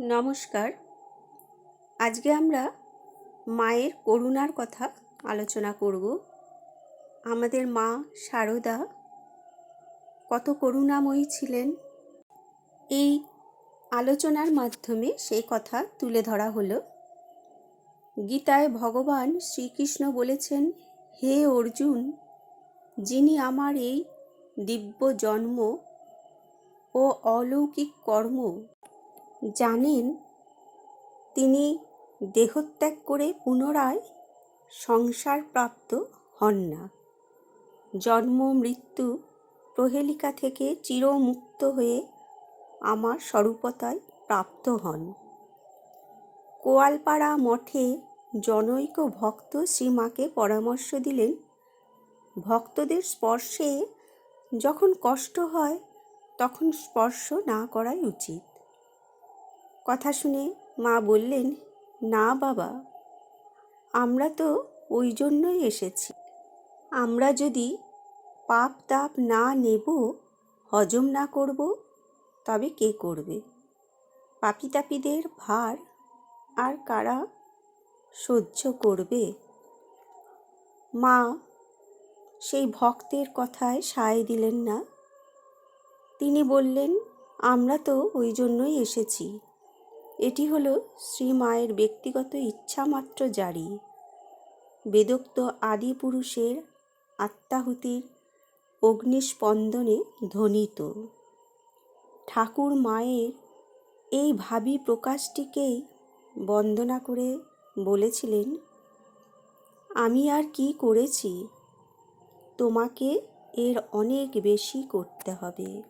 নমস্কার। আজকে আমরা মায়ের করুণার কথা আলোচনা করব। আমাদের মা সারদা কত করুণাময়ী ছিলেন। এই আলোচনার মাধ্যমে সেই কথা তুলে ধরা হলো। গীতায় ভগবান শ্রীকৃষ্ণ বলেছেন, হে অর্জুন, যিনি আমার এই দিব্য জন্ম ও অলৌকিক কর্ম জানেন, তিনি দেহত্যাগ করে পুনরায় সংসার প্রাপ্ত হন না। জন্ম, মৃত্যু প্রহেলিকা থেকে চিরমুক্ত হয়ে আমার স্বরূপতায় প্রাপ্ত হন। কোয়ালপাড়া মঠে জনৈক ভক্ত শ্রীমাকে পরামর্শ দিলেন, ভক্তদের স্পর্শে যখন কষ্ট হয়, তখন স্পর্শ না করাই উচিত। কথা শুনে মা বললেন, না বাবা, আমরা তো ওই জন্যই এসেছি। আমরা যদি পাপ তাপ না নেব, হজম না করব, তবে কে করবে? পাপি তাপিদের ভার আর কারা সহ্য করবে? মা সেই ভক্তের কথায় সায় দিলেন না। তিনি বললেন, আমরা তো ওই জন্যই এসেছি। এটি হলো শ্রীমায়ের ব্যক্তিগত ইচ্ছামাত্র জারি। বেদোক্ত আদি পুরুষের আত্মাহুতির অগ্নিস্পন্দনে ধ্বনিত। ঠাকুর মায়ের এই ভাবি প্রকাশটিকেই বন্দনা করে বলেছিলেন, আমি আর কি করেছি? তোমাকে এর অনেক বেশি করতে হবে।